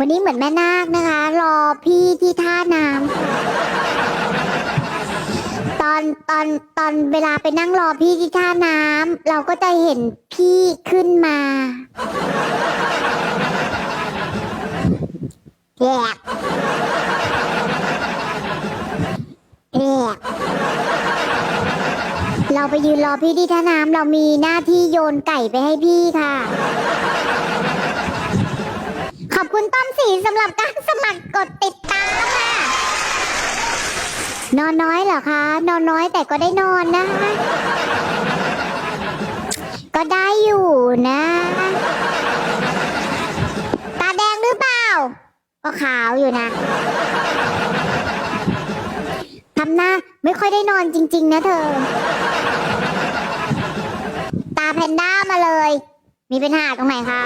วันนี้เหมือนแม่นาคนะคะ รอพี่ที่ท่าน้ำตอนตอนตอนเวลาไปนั่งรอพี่ที่ท่าน้ำเราก็จะเห็นพี่ขึ้นมาแยกแยกเราไปยืนรอพี่ที่ท่าน้ำเรามีหน้าที่โยนไก่ไปให้พี่ค่ะ ขอบคุณต้อมสีสำหรับการสมัครกดติดตามค่ะ นอนน้อยเหรอคะ นอนน้อยแต่ก็ได้นอนนะคะ ก็ได้อยู่นะ ตาแดงหรือเปล่า ก็ขาวอยู่นะทำหน้าไม่ค่อยได้นอนจริง ๆ นะเธอ ตาแพนด้ามาเลย มีปัญหาตรงไหนคะ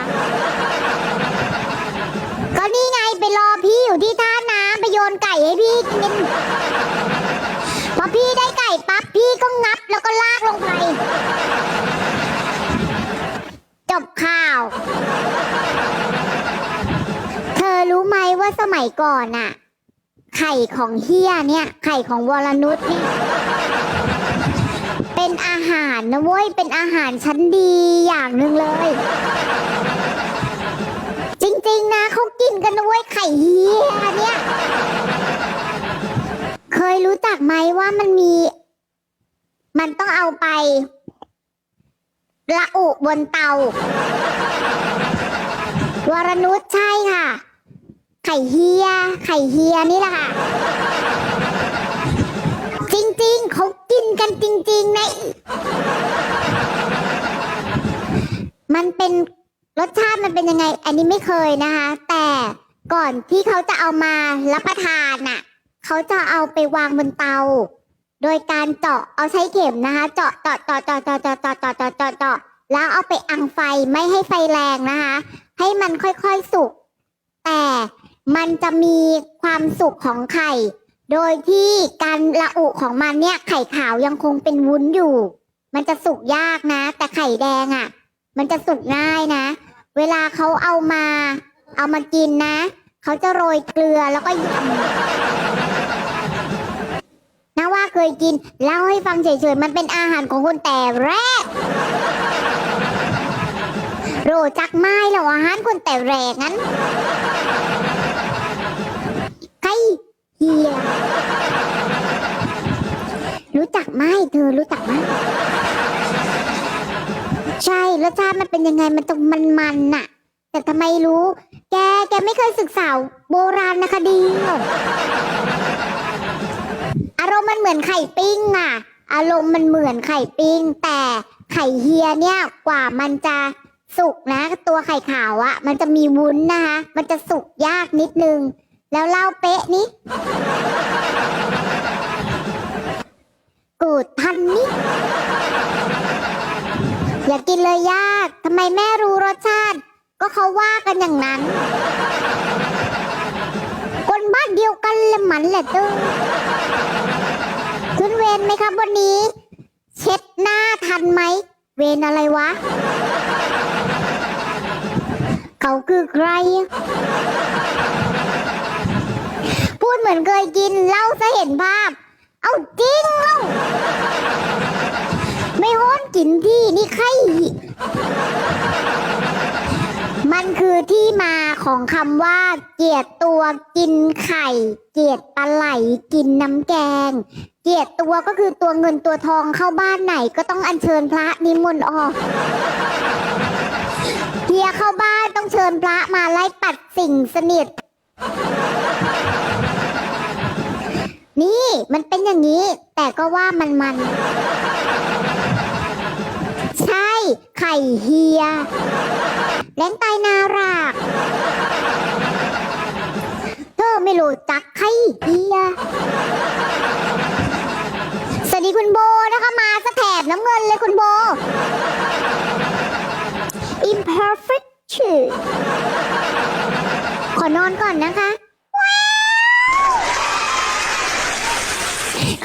ก็นี่ไงไปรอพี่อยู่ที่ท่าน้ำไปโยนไก่ให้พี่กิน พอพี่ได้ไก่ปั๊บพี่ก็งับแล้วก็ลากลงไป จบข่าว เธอรู้ไหมว่าสมัยก่อนน่ะไข่ของเฮียเนี่ย ไข่ของวรนุชเนี่ยเป็นอาหารนะเว้ย เป็นอาหารชั้นดีอย่างหนึ่งเลย จริงๆนะเขากินกันนะเว้ยไข่เฮียเนี่ย เคยรู้จักไหมว่ามันมี มันต้องเอาไป ละอุบนเตา วรนุชใช่ค่ะ ไข่เฮีย ไข่เฮียนี่แหละค่ะ จริงๆ เขากินกันจริงๆนมันเป็นรสชาติมันเป็นยังไง อันนี้ไม่เคยนะคะ แต่ก่อนที่เขาจะเอามารับประทานน่ะ เขาจะเอาไปวางบนเตา โดยการเจาะเอาใช้เข็มนะคะ เจาะเจาะเจาะเจาะเจาะเจาะเจาะเจาะเจาะเจาะเจาะแล้วเอาไปอังไฟไม่ให้ไฟแรงนะคะ ให้มันค่อยๆสุก แต่มันจะมีความสุกของไข่ โดยที่การละอุของมันเนี่ยไข่ขาวยังคงเป็นวุ้นอยู่ มันจะสุกยากนะ แต่ไข่แดงอะ่ะ มันจะสุกง่ายนะ เวลาเขาเอามา เอามากินนะ เขาจะโรยเกลือแล้วก็ยำ เคยกิน เล่าให้ฟังเฉยๆ มันเป็นอาหารของคนแต่แรก โรจักไม้เหรออาหารคนแต่แรกงั้นไก่เฮียรู้จักไหมเธอรู้จักไหมใช่รสชาติมันเป็นยังไงมันต้องมันๆน่ะ แต่ทำไมรู้ แกแกไม่เคยศึกษาโบราณคดีหร อารมณ์มันเหมือนไข่ปิ้งอะ อารมณ์มันเหมือนไข่ปิ้ง แต่ไข่เฮียเนี่ยกว่ามันจะสุกนะ ตัวไข่ขาวอะมันจะมีวุ้นนะคะมันจะสุกยากนิดนึง แล้วเล่าเป๊ะนี้กูดทันนี่อย่ากินเลยยากทำไมแม่รู้รสชาติ ก็เขาว่ากันอย่างนั้น คนบ้านเดียวกันละมันแหละตึ้ง ขึ้นเวรไหมครับวันนี้ เช็ดหน้าทันไหม เวรอะไรวะ เขาคือใคร พูดเหมือนเคยกินเล่าซะเห็นภาพ เอาจริงเล่าไม่โห้นกินที่นี่ใคร มันคือที่มาของคำว่า เกียดตัวกินไข่ เกียดปลาไหลกินน้ำแกง เกียดตัวก็คือตัวเงินตัวทองเข้าบ้านไหนก็ต้องอัญเชิญพระนิมนต์ออกเฮียเข้าบ้านต้องเชิญพระมาไล่ปัดสิ่งสนิทนี่มันเป็นอย่างนี้ แต่ก็ว่ามันมัน ใช่ไข่เฮีย แรงตายนารัก เธอไม่รู้จักไข่เฮียสวัสดีคุณโบนะคะมาสะแถบน้ำเงินเลยคุณโบ imperfect ชื่อ ขอนอนก่อนนะคะ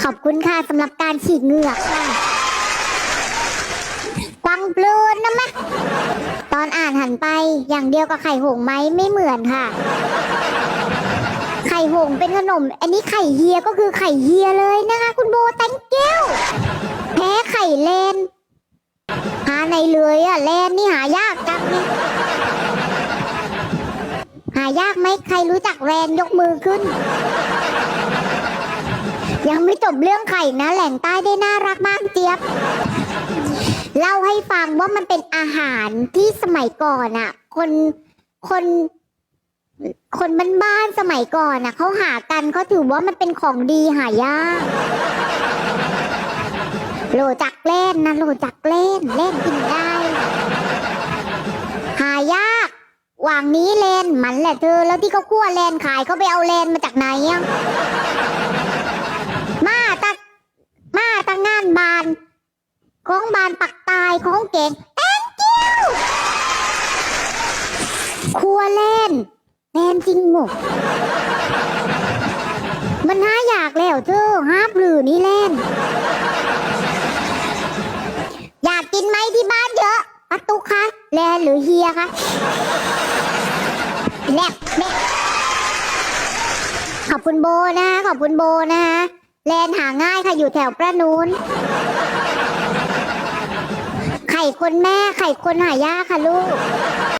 ขอบคุณค่ะสำหรับการฉีดเหงือกค่ะฟังเพลินนะมะ อนอ่านหันไป อย่างเดียวกับไข่หงส์ไหมไม่เหมือนค่ะ ไข่หงส์เป็นขนม อันนี้ไข่เฮียก็คือไข่เฮียเลยนะคะ คุณโบแตงเก้วแพ้ไข่เลนหาในเลยอะเลนนี่หายากจังนี่หายากไหมใครรู้จักแรนยกมือขึ้น ยังไม่จบเรื่องไข่นะ แหล่งใต้ได้น่ารักมากเจี๊ยบ เล่าให้ฟังว่ามันเป็นอาหารที่สมัยก่อนอะคนคนคนบ้านๆสมัยก่อนน่ะเขาหากันเขาถือว่ามันเป็นของดีหายากโหลจักเล่นนะโหลจักเล่นเล่นกินได้ หายากวางนี้เลนมันแหละเธอ แล้วที่เขาคั่วเลนขายเขาไปเอาเลนมาจากไหนอะมาตะมาตะงานบานของบานปัก ของเก่ง thank you ครัวเล่นแลนจริงหมกมันหาอยากแล้วเธอห้าปลือนี่เล่น อยากกินไหมที่บ้านเยอะปัตุคะแลนหรือเฮียคะแลบแลบขอบคุณโบนะขอบคุณโบนะแลนหาง่ายค่ะอยู่แถวประนูน คนแม่ไข่คนหายากค่ะลูก